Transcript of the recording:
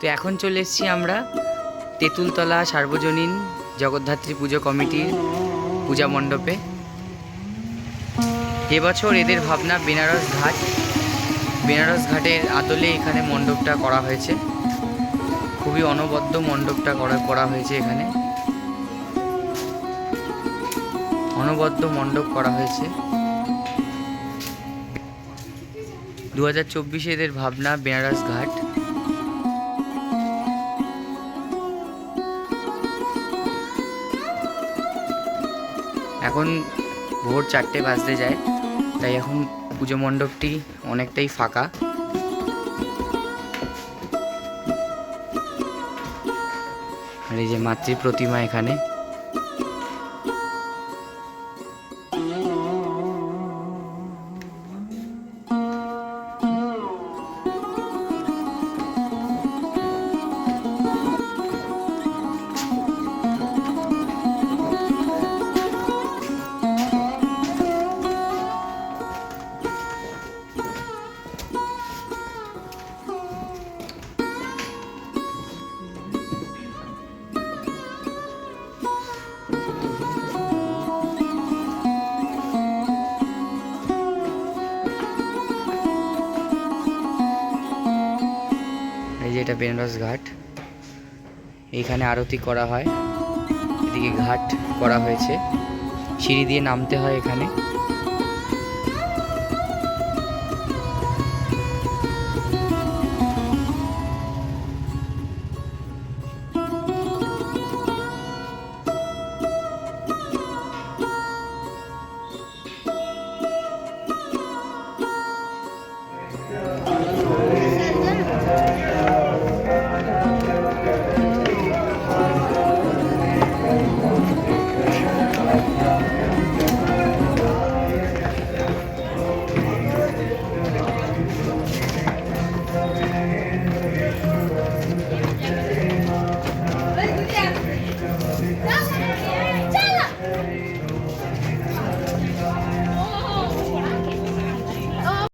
তো এখন চলে এসেছি আমরা তেঁতুলতলা সার্বজনীন জগদ্ধাত্রী পুজো কমিটির পূজা মণ্ডপে। এবছর এদের ভাবনা বেনারস ঘাট, বেনারস ঘাটের আদলে এখানে মণ্ডপটা করা হয়েছে। খুবই অনবদ্য মণ্ডপটা করা করা হয়েছে এখানে। অনবদ্য মণ্ডপ করা হয়েছে। দু হাজার চব্বিশে এদের ভাবনা বেনারস ঘাট। এখন ভোর চারটে বাজতে যায়। তাই এখন পুজো মণ্ডপটি অনেকটাই ফাঁকা। আর এই যে মাতৃ প্রতিমা এখানে। যে এটা বেনারস ঘাট, এখানে আরতি করা হয়, এদিকে ঘাট করা হয়েছে, সিঁড়ি দিয়ে নামতে হয় এখানে।